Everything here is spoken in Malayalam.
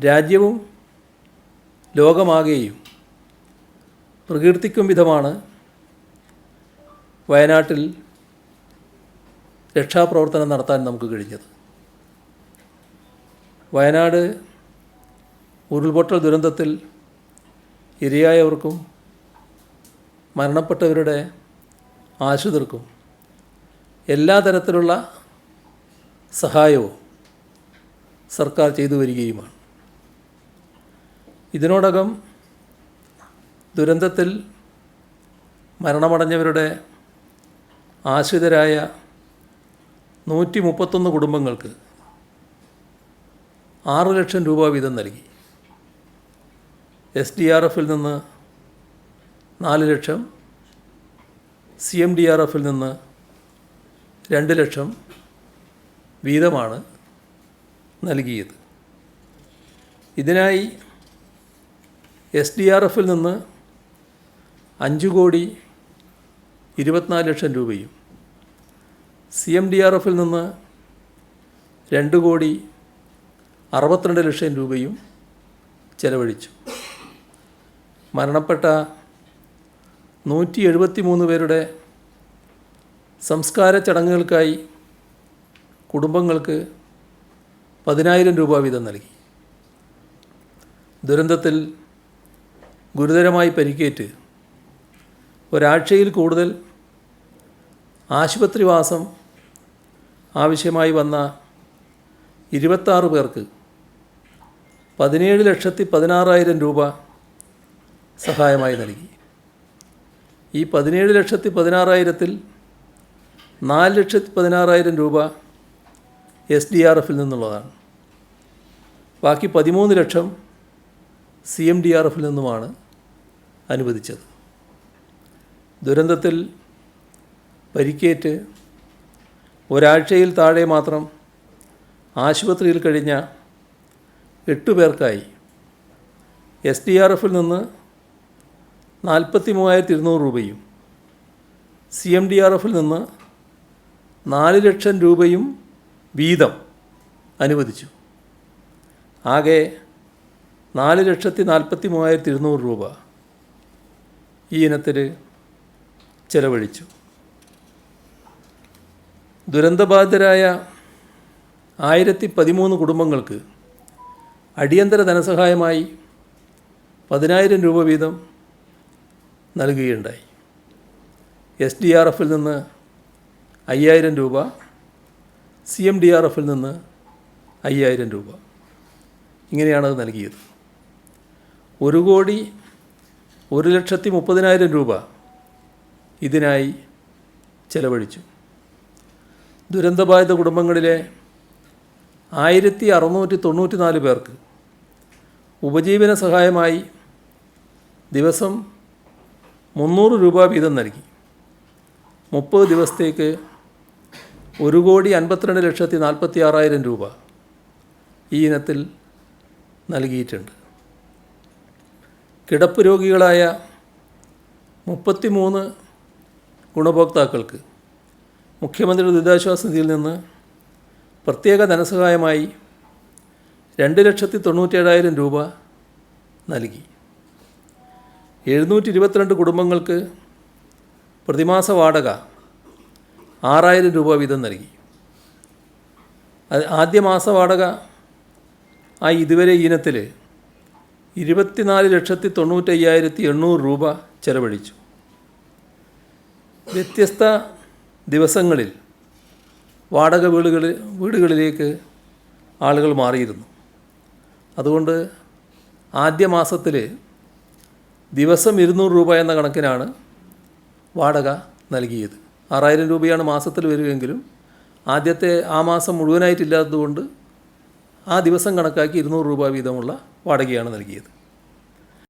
രാജ്യവും ലോകമാകെയും പ്രകീർത്തിക്കും വിധമാണ് വയനാട്ടിൽ രക്ഷാപ്രവർത്തനം നടത്താൻ നമുക്ക് കഴിഞ്ഞത്. വയനാട് ഉരുൾപൊട്ടൽ ദുരന്തത്തിൽ ഇരയായവർക്കും മരണപ്പെട്ടവരുടെ ആശ്രിതർക്കും എല്ലാ തരത്തിലുള്ള സഹായവും സർക്കാർ ചെയ്തു വരികയുമാണ്. ഇതിനോടകം ദുരന്തത്തിൽ മരണമടഞ്ഞവരുടെ ആശ്രിതരായ നൂറ്റി മുപ്പത്തൊന്ന് കുടുംബങ്ങൾക്ക് ആറ് ലക്ഷം രൂപ വീതം നൽകി. എസ് ഡി ആർ എഫിൽ നിന്ന് നാല് ലക്ഷം സി എം ഡി ആർ എഫിൽ നിന്ന് രണ്ട് ലക്ഷം വീതമാണ് നൽകിയത്. ഇതിനായി എസ് ഡി ആർ എഫിൽ നിന്ന് അഞ്ച് കോടി ഇരുപത്തിനാല് ലക്ഷം രൂപയും സി എം ഡി ആർ എഫിൽ നിന്ന് രണ്ട് കോടി അറുപത്തിരണ്ട് ലക്ഷം രൂപയും ചെലവഴിച്ചു. മരണപ്പെട്ട നൂറ്റി എഴുപത്തി മൂന്ന് പേരുടെ സംസ്കാര ചടങ്ങുകൾക്കായി കുടുംബങ്ങൾക്ക് പതിനായിരം രൂപ വീതം നൽകി. ദുരന്തത്തിൽ ഗുരുതരമായി പരിക്കേറ്റ് ഒരാഴ്ചയിൽ കൂടുതൽ ആശുപത്രിവാസം ആവശ്യമായി വന്ന ഇരുപത്താറ് പേർക്ക് പതിനേഴ് ലക്ഷത്തി പതിനാറായിരം രൂപ സഹായമായി നൽകി. ഈ പതിനേഴ് ലക്ഷത്തി പതിനാറായിരത്തിൽ നാല് ലക്ഷത്തി പതിനാറായിരം രൂപ എസ് ഡി ആർ എഫിൽ നിന്നുള്ളതാണ്. ബാക്കി പതിമൂന്ന് ലക്ഷം സി എം ഡി ആർ എഫിൽ നിന്നുമാണ് അനുവദിച്ചത്. ദുരന്തത്തിൽ പരിക്കേറ്റ് ഒരാഴ്ചയിൽ താഴെ മാത്രം ആശുപത്രിയിൽ കഴിഞ്ഞ എട്ട് പേർക്കായി എസ് ഡി ആർ എഫിൽ നിന്ന് നാൽപ്പത്തി മൂവായിരത്തി ഇരുന്നൂറ് രൂപയും സി എം ഡി ആർ എഫിൽ നിന്ന് നാല് ലക്ഷം രൂപയും വീതം അനുവദിച്ചു. ആകെ നാല് ലക്ഷത്തി നാൽപ്പത്തി മൂവായിരത്തി ഇരുന്നൂറ് രൂപ. ഈ ഇനത്തിൽ ചെലവഴിച്ചു. ദുരന്തബാധിതരായ ആയിരത്തി പതിമൂന്ന് കുടുംബങ്ങൾക്ക് അടിയന്തര ധനസഹായമായി പതിനായിരം രൂപ വീതം നൽകുകയുണ്ടായി. എസ് ഡി ആർ എഫിൽ നിന്ന് അയ്യായിരം രൂപ സി എം ഡി ആർ എഫിൽ നിന്ന് അയ്യായിരം രൂപ. ഇങ്ങനെയാണത് നൽകിയത്. ഒരു കോടി ഒരു ലക്ഷത്തി മുപ്പതിനായിരം രൂപ ഇതിനായി ചെലവഴിച്ചു. ദുരന്തബാധിത കുടുംബങ്ങളിലെ ആയിരത്തി അറുന്നൂറ്റി തൊണ്ണൂറ്റി നാല് പേർക്ക് ഉപജീവന സഹായമായി ദിവസം മുന്നൂറ് രൂപ വീതം നൽകി. മുപ്പത് ദിവസത്തേക്ക് ഒരു കോടി അൻപത്തിരണ്ട് ലക്ഷത്തി നാൽപ്പത്തി ആറായിരം രൂപ ഈ ഇനത്തിൽ നൽകിയിട്ടുണ്ട്. കിടപ്പ് രോഗികളായ മുപ്പത്തിമൂന്ന് ഗുണഭോക്താക്കൾക്ക് മുഖ്യമന്ത്രിയുടെ ദുരിതാശ്വാസ നിധിയിൽ നിന്ന് പ്രത്യേക ധനസഹായമായി രണ്ട് ലക്ഷത്തി തൊണ്ണൂറ്റേഴായിരം രൂപ നൽകി. എഴുന്നൂറ്റി ഇരുപത്തിരണ്ട് കുടുംബങ്ങൾക്ക് പ്രതിമാസ വാടക ആറായിരം രൂപ വീതം നൽകി. ആദ്യ മാസ വാടക ആ ഇതുവരെ ഇനത്തിൽ ഇരുപത്തിനാല് ലക്ഷത്തി തൊണ്ണൂറ്റയ്യായിരത്തി എണ്ണൂറ് രൂപ ചെലവഴിച്ചു. വ്യത്യസ്ത ദിവസങ്ങളിൽ വാടക വീടുകൾ വീടുകളിലേക്ക് ആളുകൾ മാറിയിരുന്നു. അതുകൊണ്ട് ആദ്യ മാസത്തിൽ ദിവസം ഇരുന്നൂറ് രൂപ എന്ന കണക്കിനാണ് വാടക നൽകിയത്. ആറായിരം രൂപയാണ് മാസത്തിൽ വരികയെങ്കിലും ആദ്യത്തെ ആ മാസം മുഴുവനായിട്ടില്ലാത്തതുകൊണ്ട് ആ ദിവസം കണക്കാക്കി ഇരുന്നൂറ് രൂപ വീതമുള്ള വാടകയാണ് നൽകിയത്.